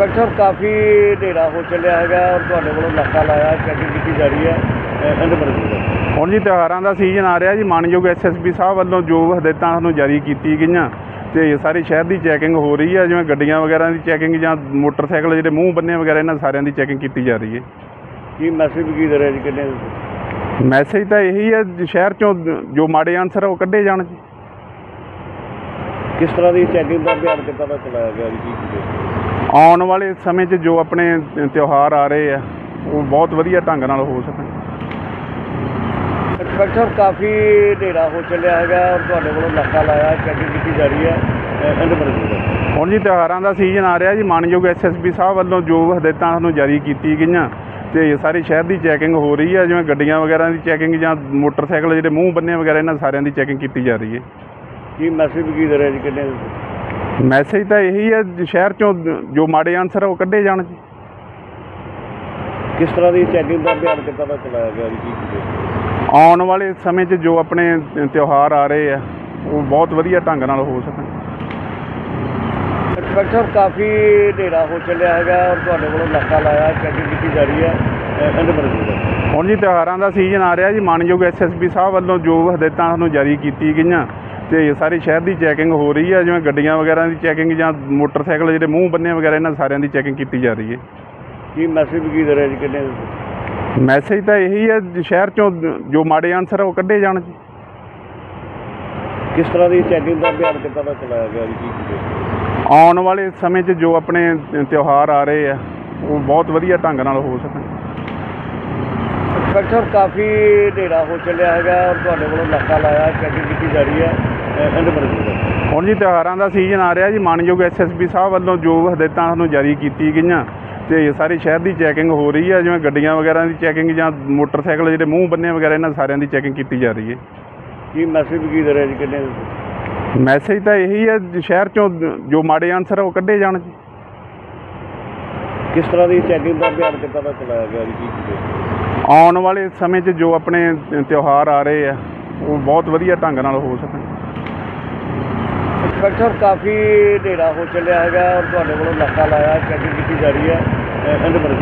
Inspector ਸਾਹਿਬ ਕਾਫੀ ਹਨੇਰਾ ਹੋ ਚੱਲਿਆ ਹੈਗਾ ਔਰ ਤੁਹਾਡੇ ਵੱਲੋਂ ਨਾਕਾ ਲਾਇਆ ਚੈਕਿੰਗ ਕੀਤੀ ਜਾ ਰਹੀ ਹੈ। ਅਹ ਇਹਦੇ ਬਾਰੇ ਦੱਸੋ। ਹੁਣ ਜੀ ਤਿਉਹਾਰਾਂ ਦਾ ਸੀਜ਼ਨ ਆ ਰਿਹਾ ਜੀ ਮਾਨਯੋਗ ਐਸਐਸਪੀ ਸਾਹਿਬ ਵੱਲੋਂ ਜੋ ਹਦਾਇਤਾਂ ਸਾਨੂੰ ਜਾਰੀ ਕੀਤੀ ਗਈਆਂ ਤੇ ਸਾਰੇ ਸ਼ਹਿਰ ਦੀ ਚੈਕਿੰਗ ਹੋ ਰਹੀ ਹੈ ਜਿਵੇਂ ਗੱਡੀਆਂ ਵਗੈਰਾ ਦੀ ਚੈਕਿੰਗ ਜਾਂ ਮੋਟਰਸਾਈਕਲ ਜਿਹੜੇ ਮੂੰਹ ਬੰਨੇ ਵਗੈਰਾ ਇਹਨਾਂ ਸਾਰਿਆਂ ਦੀ ਚੈਕਿੰਗ ਕੀਤੀ ਜਾ ਰਹੀ ਹੈ। ਕੀ ਮੈਸੇਜ ਕੀ ਦੇ ਰਿਹਾ ਜੀ ਕਿੰਨੇ ਮੈਸੇਜ ਤਾਂ ਇਹੀ ਹੈ ਜੀ, ਸ਼ਹਿਰ ਚੋਂ ਜੋ ਮਾੜੇ ਆਨਸਰ ਆ ਉਹ ਕੱਢੇ ਜਾਣ ਜੀ। ਕਿਸ ਤਰ੍ਹਾਂ ਦੀ ਚੈਕਿੰਗ ਦਾ ਅਭਿਆਨ ਕਿੱਦਾਂ ਦਾ ਚਲਾਇਆ ਗਿਆ ਜੀ ਕੀ ਕੀ ਆਉਣ ਵਾਲੇ ਸਮੇਂ 'ਚ ਜੋ ਆਪਣੇ ਤਿਉਹਾਰ ਆ ਰਹੇ ਆ ਉਹ ਬਹੁਤ ਵਧੀਆ ਢੰਗ ਨਾਲ ਹੋ ਸਕਣ ਸਾਹਿਬ ਕਾਫੀ ਹਨੇਰਾ ਹੋ ਚੱਲਿਆ ਹੈਗਾ ਔਰ ਤੁਹਾਡੇ ਵੱਲੋਂ ਨਾਕਾ ਲਾਇਆ ਚੈਕਿੰਗ ਕੀਤੀ ਜਾ ਰਹੀ ਹੈ ਇਹਦੇ ਬਾਰੇ। ਹੁਣ ਜੀ ਤਿਉਹਾਰਾਂ ਦਾ ਸੀਜ਼ਨ ਆ ਰਿਹਾ ਜੀ ਮਾਨਯੋਗ ਐਸਐਸਪੀ ਸਾਹਿਬ ਵੱਲੋਂ ਜੋ ਹਦਾਇਤਾਂ ਸਾਨੂੰ ਜਾਰੀ ਕੀਤੀ ਗਈਆਂ ਤੇ ਸਾਰੇ ਸ਼ਹਿਰ ਦੀ ਚੈਕਿੰਗ ਹੋ ਰਹੀ ਹੈ ਜਿਵੇਂ ਗੱਡੀਆਂ ਵਗੈਰਾ ਦੀ ਚੈਕਿੰਗ ਜਾਂ ਮੋਟਰਸਾਈਕਲ ਜਿਹੜੇ ਮੂੰਹ ਬੰਨੇ ਵਗੈਰਾ ਇਹਨਾਂ ਸਾਰਿਆਂ ਦੀ ਚੈਕਿੰਗ ਕੀਤੀ ਜਾ ਰਹੀ ਹੈ ਕੀ ਮੈਸੇਜ ਕੀ ਦੇ ਰਿਹਾ ਜੀ ਕਿੰਨੇ ਮੈਸੇਜ ਤਾਂ ਇਹੀ ਹੈ ਜੀ, ਸ਼ਹਿਰ ਚੋਂ ਜੋ ਮਾੜੇ ਆਨਸਰ ਆ ਉਹ ਕੱਢੇ ਜਾਣ ਜੀ। ਕਿਸ ਤਰ੍ਹਾਂ ਦੀ ਚੈਕਿੰਗ ਦਾ ਅਭਿਆਨ ਕਿੱਦਾਂ ਦਾ ਚਲਾਇਆ ਗਿਆ ਜੀ? ਕੀ ਕੀ ਆਉਣ ਵਾਲੇ ਸਮੇਂ 'ਚ ਜੋ ਆਪਣੇ ਤਿਉਹਾਰ ਆ ਰਹੇ ਆ ਉਹ ਬਹੁਤ ਵਧੀਆ ਢੰਗ ਨਾਲ ਹੋ ਸਕਣ। ਸਾਹਿਬ ਕਾਫੀ ਹਨੇਰਾ ਹੋ ਚੱਲਿਆ ਹੈਗਾ ਔਰ ਤੁਹਾਡੇ ਵੱਲੋਂ ਨਾਕਾ ਲਾਇਆ ਚੈਕਿੰਗ ਕੀਤੀ ਜਾ ਰਹੀ ਹੈ। ਦੱਸੋ। ਹੁਣ ਜੀ ਤਿਉਹਾਰਾਂ ਦਾ ਸੀਜ਼ਨ ਆ ਰਿਹਾ ਜੀ ਮਾਨਯੋਗ ਐਸਐਸਪੀ ਸਾਹਿਬ ਵੱਲੋਂ ਜੋ ਹਦਾਇਤਾਂ ਸਾਨੂੰ ਜਾਰੀ ਕੀਤੀ ਗਈਆਂ ਤੇ ਸਾਰੇ ਸ਼ਹਿਰ ਦੀ ਚੈਕਿੰਗ ਹੋ ਰਹੀ ਹੈ ਜਿਵੇਂ ਗੱਡੀਆਂ ਵਗੈਰਾ ਦੀ ਚੈਕਿੰਗ ਜਾਂ ਮੋਟਰਸਾਈਕਲ ਜਿਹੜੇ ਮੂੰਹ ਬੰਨੇ ਵਗੈਰਾ ਇਹਨਾਂ ਸਾਰਿਆਂ ਦੀ ਚੈਕਿੰਗ ਕੀਤੀ ਜਾ ਰਹੀ ਹੈ। ਕੀ ਮੈਸੇਜ ਕੀ ਦੇ ਰਿਹਾ ਜੀ ਕਿੰਨੇ ਮੈਸੇਜ ਤਾਂ? ਇਹੀ ਹੈ ਸ਼ਹਿਰ ਚੋਂ ਜੋ ਮਾੜੇ ਆਨਸਰ ਉਹ ਕੱਢੇ ਜਾਣ। ਜੀ ਕਿਸ ਤਰ੍ਹਾਂ ਦੀ ਚੈਕਿੰਗ ਦਾ ਅਭਿਆਨ ਕਿੱਦਾਂ ਦਾ ਚਲਾਇਆ ਗਿਆ ਜੀ ਕੀ ਆਉਣ ਵਾਲੇ ਸਮੇਂ 'ਚ ਜੋ ਆਪਣੇ ਤਿਉਹਾਰ ਆ ਰਹੇ ਆ ਉਹ ਬਹੁਤ ਵਧੀਆ ਢੰਗ ਨਾਲ ਹੋ ਸਕਣ। ਸਾਹਿਬ ਕਾਫੀ ਹਨੇਰਾ ਹੋ ਚੱਲਿਆ ਹੈਗਾ ਔਰ ਤੁਹਾਡੇ ਵੱਲੋਂ ਨਾਕਾ ਲਾਇਆ ਚੈਕਿੰਗ ਕੀਤੀ ਜਾ ਰਹੀ ਹੈ। ਹੁਣ ਜੀ ਤਿਉਹਾਰਾਂ ਦਾ ਸੀਜ਼ਨ ਆ ਰਿਹਾ ਜੀ। ਮਾਨਯੋਗ ਐਸਐਸਪੀ ਸਾਹਿਬ ਵੱਲੋਂ ਜੋ ਹਦਾਇਤਾਂ ਸਾਨੂੰ ਜਾਰੀ ਕੀਤੀ ਗਈਆਂ ਤੇ ਸਾਰੇ ਸ਼ਹਿਰ ਦੀ ਚੈਕਿੰਗ ਹੋ ਰਹੀ ਹੈ ਜਿਵੇਂ ਗੱਡੀਆਂ ਵਗੈਰਾ ਦੀ ਚੈਕਿੰਗ ਜਾਂ ਮੋਟਰਸਾਈਕਲ ਜਿਹੜੇ ਮੂੰਹ ਬੰਨੇ ਵਗੈਰਾ ਇਹਨਾਂ ਸਾਰਿਆਂ ਦੀ ਚੈਕਿੰਗ ਕੀਤੀ ਜਾ ਰਹੀ ਹੈ। ਕੀ ਮੈਸੇਜ ਕੀ ਦੇ ਰਿਹਾ ਜੀ ਕਿੰਨੇ ਮੈਸੇਜ ਤਾਂ? ਇਹੀ ਹੈ ਸ਼ਹਿਰ ਚੋਂ ਜੋ ਮਾੜੇ ਆਨਸਰ ਉਹ ਕੱਢੇ ਜਾਣ ਜੀ। ਕਿਸ ਤਰ੍ਹਾਂ ਦੀ ਚੈਕਿੰਗ ਦਾ ਅਭਿਆਨ ਕਿੱਦਾਂ ਦਾ ਚਲਾਇਆ ਗਿਆ ਜੀ ਕੀ ਆਉਣ ਵਾਲੇ ਸਮੇਂ 'ਚ ਜੋ ਆਪਣੇ ਤਿਉਹਾਰ ਆ ਰਹੇ ਆ ਉਹ ਬਹੁਤ ਵਧੀਆ ਢੰਗ ਨਾਲ ਹੋ ਸਕਣ। ਸਾਹਿਬ ਕਾਫੀ ਹਨੇਰਾ ਹੋ ਚੱਲਿਆ ਹੈਗਾ ਔਰ ਤੁਹਾਡੇ ਵੱਲੋਂ ਨਾਕਾ ਲਾਇਆ ਚੈਕਿੰਗ ਕੀਤੀ ਜਾ ਰਹੀ ਹੈ ਇਹਦੇ ਬਾਰੇ।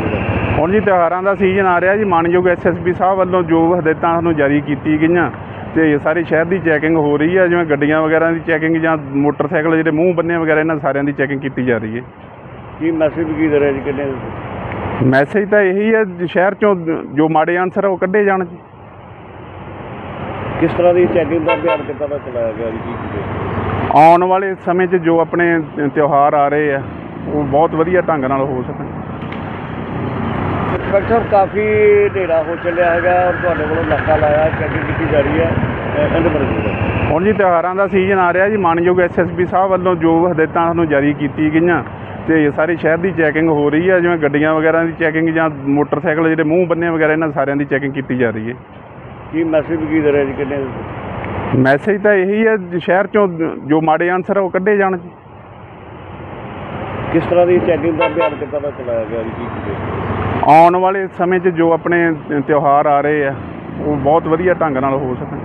ਹੁਣ ਜੀ ਤਿਉਹਾਰਾਂ ਦਾ ਸੀਜ਼ਨ ਆ ਰਿਹਾ ਜੀ ਮਾਨਯੋਗ ਐਸਐਸਪੀ ਸਾਹਿਬ ਵੱਲੋਂ ਜੋ ਹਦਾਇਤਾਂ ਸਾਨੂੰ ਜਾਰੀ ਕੀਤੀ ਗਈਆਂ ਤੇ ਸਾਰੇ ਸ਼ਹਿਰ ਦੀ ਚੈਕਿੰਗ ਹੋ ਰਹੀ ਹੈ ਜਿਵੇਂ ਗੱਡੀਆਂ ਵਗੈਰਾ ਦੀ ਚੈਕਿੰਗ ਜਾਂ ਮੋਟਰਸਾਈਕਲ ਜਿਹੜੇ ਮੂੰਹ ਬੰਨੇ ਵਗੈਰਾ ਇਹਨਾਂ ਸਾਰਿਆਂ ਦੀ ਚੈਕਿੰਗ ਕੀਤੀ ਜਾ ਰਹੀ ਹੈ। ਕੀ ਮੈਸੇਜ ਕੀ ਦੇ ਰਿਹਾ ਜੀ ਕਿੰਨੇ? ਮੈਸੇਜ ਤਾਂ ਇਹੀ ਹੈ ਸ਼ਹਿਰ ਚੋਂ ਜੋ ਮਾੜੇ ਆਨਸਰ ਉਹ ਕੱਢੇ ਜਾਣ ਜੀ। ਕਿਸ ਤਰ੍ਹਾਂ ਦੀ ਚੈਕਿੰਗ ਦਾ ਅਭਿਆਨ ਕਿੱਦਾਂ ਦਾ ਚਲਾਇਆ ਗਿਆ ਜੀ ਕੀ ਕੀ ਆਉਣ ਵਾਲੇ ਸਮੇਂ 'ਚ ਜੋ ਆਪਣੇ ਤਿਉਹਾਰ ਆ ਰਹੇ ਆ ਉਹ ਬਹੁਤ ਵਧੀਆ ਢੰਗ ਨਾਲ ਹੋ ਸਕਣ। ਸਾਹਿਬ ਕਾਫੀ ਹਨੇਰਾ ਹੋ ਚੱਲਿਆ ਹੈਗਾ ਔਰ ਤੁਹਾਡੇ ਵੱਲੋਂ ਨਾਕਾ ਲਾਇਆ ਚੈਕਿੰਗ ਕੀਤੀ ਜਾ ਰਹੀ ਹੈ ਅਹ ਇਹਦੇ ਬਾਰੇ ਦੱਸੋ। ਹੁਣ ਜੀ ਤਿਉਹਾਰਾਂ ਦਾ ਸੀਜ਼ਨ ਆ ਰਿਹਾ ਜੀ ਮਾਨਯੋਗ ਐਸਐਸਪੀ ਸਾਹਿਬ ਵੱਲੋਂ ਜੋ ਹਦਾਇਤਾਂ ਸਾਨੂੰ ਜਾਰੀ ਕੀਤੀ ਗਈਆਂ ਤੇ ਸਾਰੇ ਸ਼ਹਿਰ ਦੀ ਚੈਕਿੰਗ ਹੋ ਰਹੀ ਹੈ ਜਿਵੇਂ ਗੱਡੀਆਂ ਵਗੈਰਾ ਦੀ ਚੈਕਿੰਗ ਜਾਂ ਮੋਟਰਸਾਈਕਲ ਜਿਹੜੇ ਮੂੰਹ ਬੰਨੇ ਵਗੈਰਾ ਇਹਨਾਂ ਸਾਰਿਆਂ ਦੀ ਚੈਕਿੰਗ ਕੀਤੀ ਜਾ ਰਹੀ ਹੈ। ਕੀ ਮੈਸੇਜ ਕੀ ਦੇ ਰਿਹਾ ਜੀ ਕਿੰਨੇ? ਮੈਸੇਜ ਤਾਂ ਇਹੀ ਹੈ ਸ਼ਹਿਰ ਚੋਂ ਜੋ ਮਾੜੇ ਆਨਸਰ ਆ ਉਹ ਕੱਢੇ ਜਾਣ ਜੀ। ਕਿਸ ਤਰ੍ਹਾਂ ਦੀ ਚੈਕਿੰਗ ਦਾ ਅਭਿਆਨ ਕਿੱਦਾਂ ਦਾ ਚਲਾਇਆ ਗਿਆ ਜੀ ਆਉਣ ਵਾਲੇ ਸਮੇਂ 'ਚ ਜੋ ਆਪਣੇ ਤਿਉਹਾਰ ਆ ਰਹੇ ਆ ਉਹ ਬਹੁਤ ਵਧੀਆ ਢੰਗ ਨਾਲ ਹੋ ਸਕਣ।